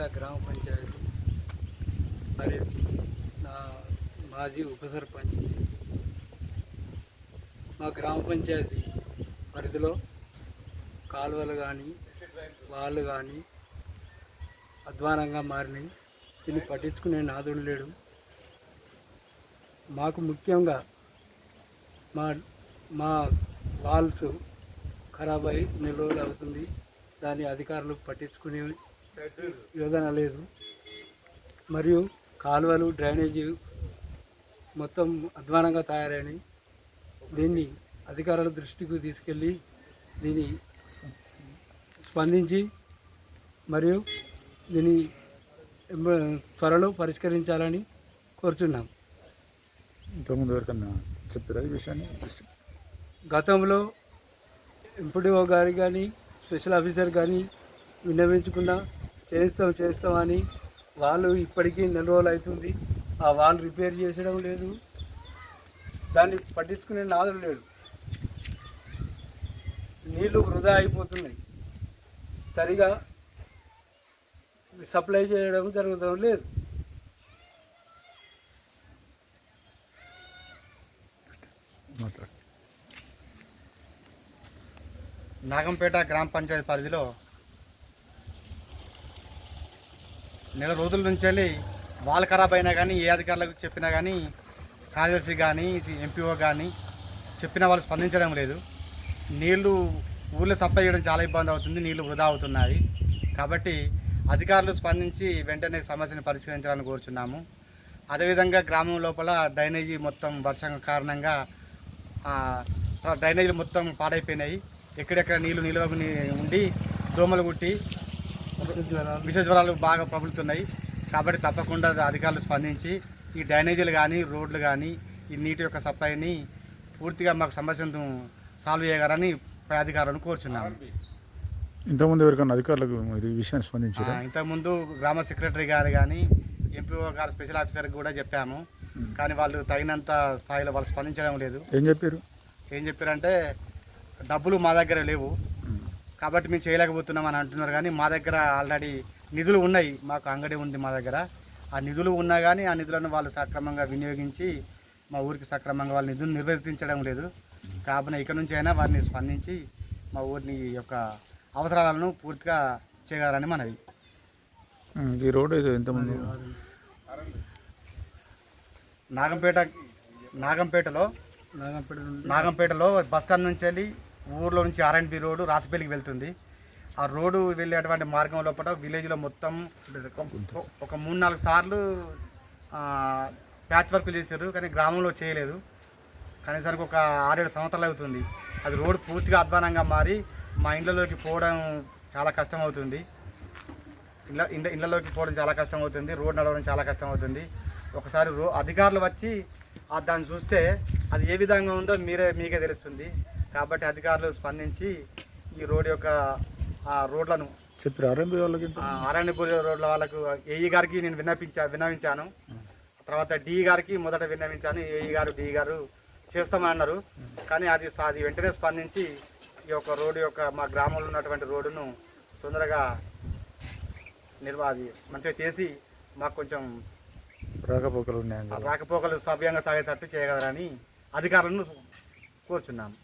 నాగంపేట గ్రామ పంచాయతీ మరి నా మాజీ ఉప సర్పంచ్ మా గ్రామ పంచాయతీ పరిధిలో కాలువలు కానీ వాళ్ళు కానీ అధ్వానంగా మారినాయి. దీన్ని పట్టించుకునే నాదుడు లేడు. మాకు ముఖ్యంగా మా మా వాల్స్ ఖరాబ్ అయి నిల్వలు అవుతుంది. దాని అధికారులు పట్టించుకునే యోజన లేదు. మరియు కాలువలు డ్రైనేజీ మొత్తం అధ్వానంగా తయారైనవి దీన్ని అధికారుల దృష్టికి తీసుకెళ్ళి దీన్ని స్పందించి మరియు దీన్ని త్వరలో పరిష్కరించాలని కోరుచున్నాం. ఇంతకుముందు ఎవరికన్నా చెప్పారా ఈ విషయాన్ని? గతంలో ఎంపీడీఓ గారి కానీ స్పెషల్ ఆఫీసర్ కానీ విన్నవించుకున్నా చేస్తాం చేస్తామని వాళ్ళు ఇప్పటికీ నెల రోజులు అవుతుంది. ఆ వాళ్ళు రిపేర్ చేసడం లేదు. దాన్ని పట్టించుకునే నాదం లేడు. నీళ్ళు వృధా అయిపోతున్నాయి. సరిగా సప్లై చేయడం జరుగుతడం లేదు. నాగంపేట గ్రామ పంచాయతీ పరిధిలో నెల రోజుల నుంచి వెళ్ళి వాళ్ళు ఖరాబ్ అయినా కానీ ఏ అధికారులకు చెప్పినా కానీ కార్యదర్శి కానీ ఎంపీఓ కానీ చెప్పినా వాళ్ళు స్పందించడం లేదు. నీళ్ళు ఊళ్ళో సప్లై చేయడం చాలా ఇబ్బంది అవుతుంది నీళ్ళు వృధా అవుతున్నాయి. కాబట్టి అధికారులు స్పందించి వెంటనే సమస్యను పరిష్కరించాలని కోరుచున్నాము. అదేవిధంగా గ్రామం లోపల డ్రైనేజీ మొత్తం వర్షం కారణంగా డ్రైనేజీలు మొత్తం పాడైపోయినాయి. ఎక్కడెక్కడ నీళ్ళు నిల్వ ఉండి దోమలు కుట్టి విష జ్వరాలు బాగా ప్రబలుతున్నాయి. కాబట్టి తప్పకుండా అధికారులు స్పందించి ఈ డ్రైనేజీలు కానీ రోడ్లు కానీ ఈ నీటి యొక్క సప్లైని పూర్తిగా మాకు సమస్యను సాల్వ్ చేయగలని పై అధికారులను కోరుచున్నాము. ఇంతకుముందు ఎవరికన్నా అధికారులకు ఇది విషయాన్ని ఆ, స్పందించారా ఇంతకుముందు గ్రామ సెక్రటరీ గారు కానీ ఎంపీఓ గారు స్పెషల్ ఆఫీసర్కి కూడా చెప్పాము. కానీ వాళ్ళు తగినంత స్థాయిలో వాళ్ళు స్పందించడం లేదు. ఏం చెప్పారు? ఏం చెప్పారంటే డబ్బులు మా దగ్గర లేవు. కాబట్టి మేము చేయలేకపోతున్నాం అని అంటున్నారు కానీ మా దగ్గర ఆల్రెడీ నిధులు ఉన్నాయి. మాకు అంగడి ఉంది మా దగ్గర. ఆ నిధులు ఉన్నా కానీ ఆ నిధులను వాళ్ళు సక్రమంగా వినియోగించి మా ఊరికి సక్రమంగా వాళ్ళ నిధులు నిర్వర్తించడం లేదు. కాబట్టి ఇక నుంచి అయినా వారిని స్పందించి మా ఊరిని యొక్క అవసరాలను పూర్తిగా చేయగలరని మనవి. ఈ రోడ్డు ఎంతమంది? నాగంపేట నాగంపేటలో నాగంపేట నాగంపేటలో బస్ స్టాండ్ నుంచి వెళ్ళి ఊర్లో నుంచి ఆర్ఎండ్బి రోడ్డు రాసిపల్లికి వెళ్తుంది. ఆ రోడ్డు వెళ్ళేటువంటి మార్గం లోపల విలేజ్లో మొత్తం ఒక- మూడు నాలుగు సార్లు ప్యాచ్ వర్క్ చేశారు. కానీ గ్రామంలో చేయలేదు. కనీసానికి ఒక ఆరేడు సంవత్సరాలు అవుతుంది. అది రోడ్డు పూర్తిగా అధ్వానంగా మారి మా ఇండ్లలోకి పోవడం చాలా కష్టం అవుతుంది ఇళ్ళ ఇండ్ల ఇళ్ళలోకి పోవడం చాలా కష్టం అవుతుంది రోడ్ నడవడం చాలా కష్టం అవుతుంది ఒకసారి రో అధికారులు వచ్చి దాన్ని చూస్తే అది ఏ విధంగా ఉందో మీరే మీకే తెలుస్తుంది. కాబట్టి అధికారులు స్పందించి ఈ రోడ్ యొక్క ఆ రోడ్లను చెప్పారు. ఆర్ఎంబీ వాళ్ళకి రోడ్ల వాళ్ళకు ఏఈ గారికి నేను విన్నపించా విన్నవించాను. తర్వాత డి గారికి మొదట విన్నవించాను. ఏఈ గారు డి గారు చేస్తామని అన్నారు. కానీ అది అది వెంటనే స్పందించి ఈ యొక్క రోడ్డు యొక్క మా గ్రామంలో ఉన్నటువంటి రోడ్డును తొందరగా నిర్వా అది మంచిగా చేసి మాకు కొంచెం రాకపోకలు ఉన్నాయని కదా. రాకపోకలు సవ్యంగా సాగేటట్టు చేయగలరని అధికారులను కోరుచున్నాము.